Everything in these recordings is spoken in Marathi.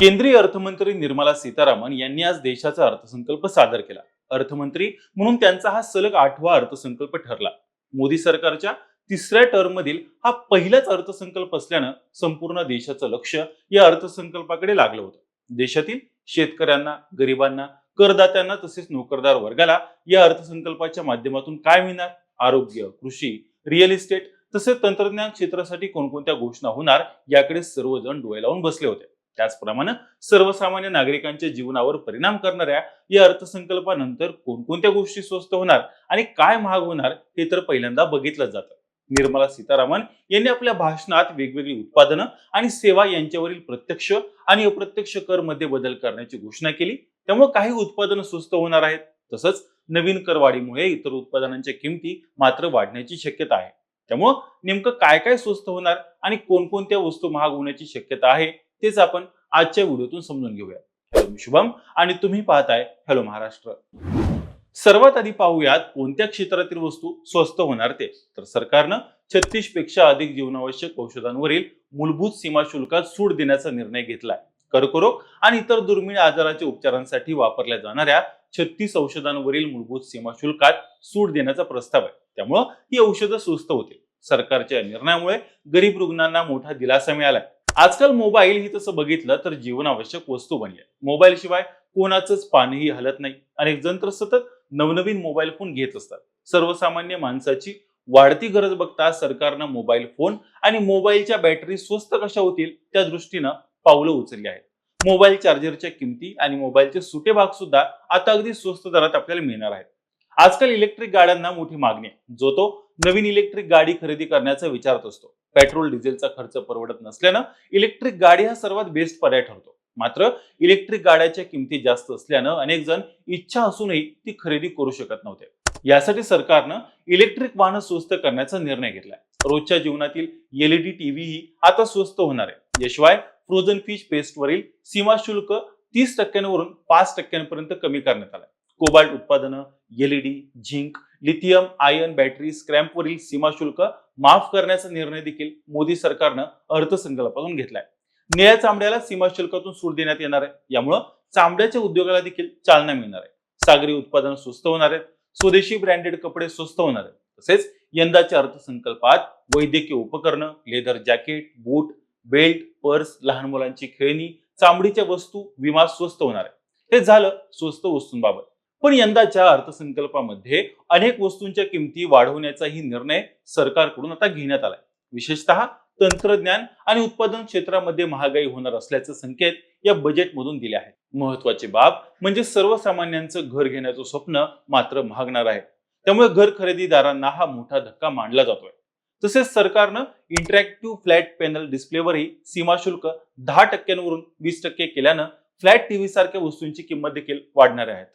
केंद्रीय अर्थमंत्री निर्मला सीतारामन यांनी आज देशाचा अर्थसंकल्प सादर केला. अर्थमंत्री म्हणून त्यांचा हा सलग आठवा अर्थसंकल्प ठरला. मोदी सरकारच्या तिसऱ्या टर्म मधील हा पहिलाच अर्थसंकल्प असल्यानं संपूर्ण देशाचं लक्ष या अर्थसंकल्पाकडे लागलं होतं. देशातील शेतकऱ्यांना गरिबांना करदात्यांना तसेच नोकरदार वर्गाला या अर्थसंकल्पाच्या माध्यमातून काय मिळणार? आरोग्य कृषी रिअल इस्टेट तसेच तंत्रज्ञान क्षेत्रासाठी कोणकोणत्या घोषणा होणार? याकडे सर्वजण डोळे लावून बसले होते. त्याचप्रमाणे सर्वसामान्य नागरिकांच्या जीवनावर परिणाम करणाऱ्या या अर्थसंकल्पानंतर कोणकोणत्या गोष्टी स्वस्त होणार आणि काय महाग होणार हे तर पहिल्यांदा बघितलं जातं. निर्मला सीतारामन यांनी आपल्या भाषणात वेगवेगळी उत्पादनं आणि सेवा यांच्यावरील प्रत्यक्ष आणि अप्रत्यक्ष कर मध्ये बदल करण्याची घोषणा केली. त्यामुळे काही उत्पादनं स्वस्त होणार आहेत. तसंच नवीन करवाढीमुळे इतर उत्पादनांच्या किमती मात्र वाढण्याची शक्यता आहे. त्यामुळं नेमकं काय काय स्वस्त होणार आणि कोणकोणत्या वस्तू महाग होण्याची शक्यता आहे? तेच आपण आजच्या व्हिडिओतून समजून घेऊया. हॅलो मी शुभम आणि तुम्ही पाहताय हॅलो महाराष्ट्र. सर्वात आधी पाहूयात कोणत्या क्षेत्रातील वस्तू स्वस्त होणार ते. तर सरकारनं छत्तीसपेक्षा अधिक जीवनावश्यक औषधांवरील मूलभूत सीमा शुल्कात सूट देण्याचा निर्णय घेतलाय. कर्करोग आणि इतर दुर्मिळ आजाराच्या उपचारांसाठी वापरल्या जाणाऱ्या छत्तीस औषधांवरील मूलभूत सीमा शुल्कात सूट देण्याचा प्रस्ताव आहे. त्यामुळं ही औषधं स्वस्त होतील. सरकारच्या निर्णयामुळे गरीब रुग्णांना मोठा दिलासा मिळालाय. आजकाल मोबाईल ही तसं बघितलं तर जीवनावश्यक वस्तू बनली आहे. मोबाईल शिवाय कोणाचंच पाणीही हलत नाही. अनेक जण तर सतत नवनवीन मोबाईल फोन घेत असतात. सर्वसामान्य माणसाची वाढती गरज बघता सरकारनं मोबाईल फोन आणि मोबाईलच्या बॅटरी स्वस्त कशा होतील त्या दृष्टीनं पावलं उचलली आहेत. मोबाईल चार्जरच्या किमती आणि मोबाईलचे सुटे भाग सुद्धा आता अगदी स्वस्त दरात आपल्याला मिळणार आहेत. आजकाल इलेक्ट्रिक गाड्यांना मोठी मागणी आहे. जो तो नवीन इलेक्ट्रिक गाडी खरेदी करण्याचा विचारत असतो. पेट्रोल डिझेलचा खर्च परवडत नसल्यानं इलेक्ट्रिक गाडी हा सर्वात बेस्ट पर्याय ठरतो. मात्र इलेक्ट्रिक गाड्याच्या किमती जास्त असल्यानं अनेक जण इच्छा असूनही ती खरेदी करू शकत नव्हते. यासाठी सरकारनं इलेक्ट्रिक वाहनं स्वस्त करण्याचा निर्णय घेतलाय. रोजच्या जीवनातील एलईडी टीव्ही ही आता स्वस्त होणार आहे. याशिवाय फ्रोझन फिश पेस्टवरील सीमा शुल्क तीस टक्क्यांवरून पाच टक्क्यांपर्यंत कमी करण्यात आलाय. कोबाल्ट उत्पादनं LED zinc lithium ion battery स्क्रॅम्पवरील सीमाशुल्क माफ करण्याचा निर्णय देखील मोदी सरकारनं अर्थसंकल्पातून घेतलाय. निळ्या चामड्याला सीमाशुल्कातून सूट देण्यात येणार आहे. यामुळं चामड्याच्या उद्योगाला देखील चालना मिळणार आहे. सागरी उत्पादन स्वस्त होणार आहेत. स्वदेशी ब्रँडेड कपडे स्वस्त होणार आहेत. तसेच यंदाच्या अर्थसंकल्पात वैद्यकीय उपकरणं leather jacket boot belt purse लहान मुलांची खेळणी चामडीच्या वस्तू विमा स्वस्त होणार आहे हे झालं स्वस्त वस्तूंबाबत. पण यंदाच्या अर्थसंकल्पामध्ये अनेक वस्तूंच्या किमती वाढवण्याचाही निर्णय सरकारकडून आता घेण्यात आलाय. विशेषतः तंत्रज्ञान आणि उत्पादन क्षेत्रामध्ये महागाई होणार असल्याचे संकेत या बजेटमधून दिले आहेत. महत्वाची बाब म्हणजे सर्वसामान्यांचं घर घेण्याचं स्वप्न मात्र महागणार आहे. त्यामुळे घर खरेदीदारांना हा मोठा धक्का मानला जातोय. तसेच सरकारनं इंटरॅक्टिव्ह फ्लॅट पॅनल डिस्प्लेवरही सीमा शुल्क दहा टक्क्यांवरून वीस टक्के केल्यानं फ्लॅट टीव्ही सारख्या वस्तूंची किंमत देखील वाढणार आहेत.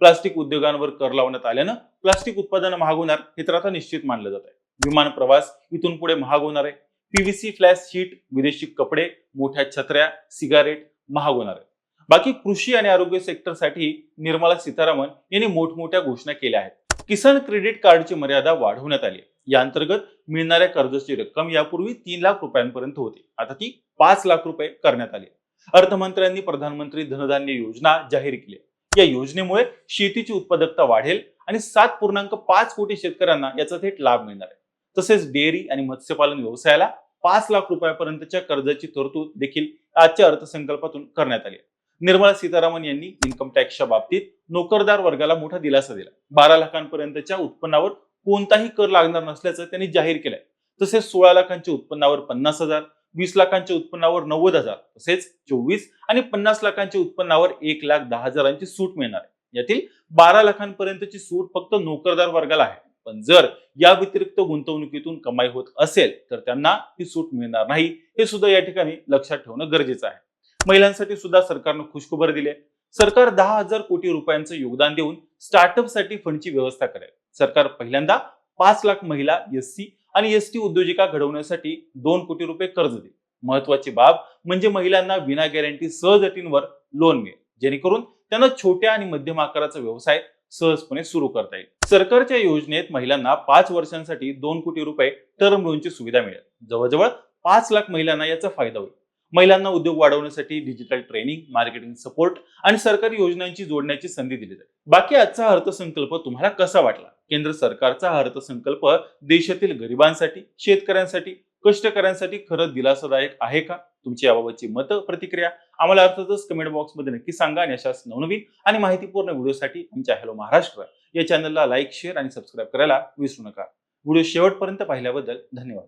प्लास्टिक उद्योगांवर कर लावण्यात आल्यानं प्लास्टिक उत्पादन महाग होणार हे तर आता निश्चित मानलं जात आहे. विमान प्रवास इथून पुढे महाग होणार आहे पीव्हीसी फ्लॅश शीट विदेशी कपडे मोठ्या छत्र्या सिगारेट महाग होणार आहे. बाकी कृषी आणि आरोग्य सेक्टरसाठी निर्मला सीतारामन यांनी मोठमोठ्या घोषणा केल्या आहेत. किसान क्रेडिट कार्डची मर्यादा वाढवण्यात आली आहे. या अंतर्गत मिळणाऱ्या कर्जाची रक्कम यापूर्वी तीन लाख रुपयांपर्यंत होती. आता ती पाच लाख रुपये करण्यात आली अर्थमंत्र्यांनी प्रधानमंत्री धनधान्य योजना जाहीर केली या योजनेमुळे शेतीची उत्पादकता वाढेल आणि सात पूर्णांक पाच कोटी शेतकऱ्यांना याचा थेट लाभ मिळणार आहे. तसेच डेअरी आणि मत्स्यपालन व्यवसायाला पाच लाख रुपयापर्यंतच्या कर्जाची तरतूद देखील आजच्या अर्थसंकल्पातून करण्यात आली आहे. निर्मला सीतारामन यांनी इन्कम टॅक्सच्या बाबतीत नोकरदार वर्गाला मोठा दिलासा दिला. बारा लाखांपर्यंतच्या उत्पन्नावर कोणताही कर लागणार नसल्याचं त्यांनी जाहीर केलंय. तसेच सोळा लाखांच्या उत्पन्नावर पन्नास हजार वीस लाखांच्या उत्पन्नावर नव्वद हजार तसेच चोवीस आणि पन्नास लाखांच्या उत्पन्नावर एक लाख दहा हजारांची सूट मिळणार आहे. यातील बारा लाखांपर्यंतची सूट फक्त नोकरदार वर्गाला आहे. पण जर या व्यतिरिक्त गुंतवणुकीतून कमाई होत असेल तर त्यांना ही सूट मिळणार नाही. हे सुद्धा या ठिकाणी लक्षात ठेवणं गरजेचं आहे. महिलांसाठी सुद्धा सरकारनं खुशखबर दिले सरकार दहा हजार कोटी रुपयांचं योगदान देऊन स्टार्टअपसाठी फंडची व्यवस्था करेल. सरकार पहिल्यांदा पाच लाख महिला एस सी आणि एस टी उद्योजिका घडवण्यासाठी दोन कोटी रुपये कर्ज देईल. महत्वाची बाब म्हणजे महिलांना विना गॅरंटी सहज अटींवर लोन मिळेल. जेणेकरून त्यांना छोट्या आणि मध्यम आकाराचा व्यवसाय सहजपणे सुरू करता येईल. सरकारच्या योजनेत महिलांना पाच वर्षांसाठी दोन कोटी रुपये टर्म लोनची सुविधा मिळेल. जवळजवळ पाच लाख महिलांना याचा फायदा होईल. महिलांना उद्योग वाढवण्यासाठी डिजिटल ट्रेनिंग मार्केटिंग सपोर्ट आणि सरकारी योजनांची जोडण्याची संधी दिली जाते. बाकी आजचा अर्थसंकल्प तुम्हाला कसा वाटला? केंद्र सरकारचा हा अर्थसंकल्प देशातील गरिबांसाठी शेतकऱ्यांसाठी कष्टकऱ्यांसाठी खरं दिलासादायक आहे का? तुमची याबाबतची मतं प्रतिक्रिया आम्हाला अर्थातच कमेंट बॉक्समध्ये नक्की सांगा आणि अशाच नवनवीन आणि माहितीपूर्ण व्हिडिओसाठी आमच्या हॅलो महाराष्ट्र या चॅनलला लाईक शेअर आणि सबस्क्राईब करायला विसरू नका. व्हिडिओ शेवटपर्यंत पाहिल्याबद्दल धन्यवाद.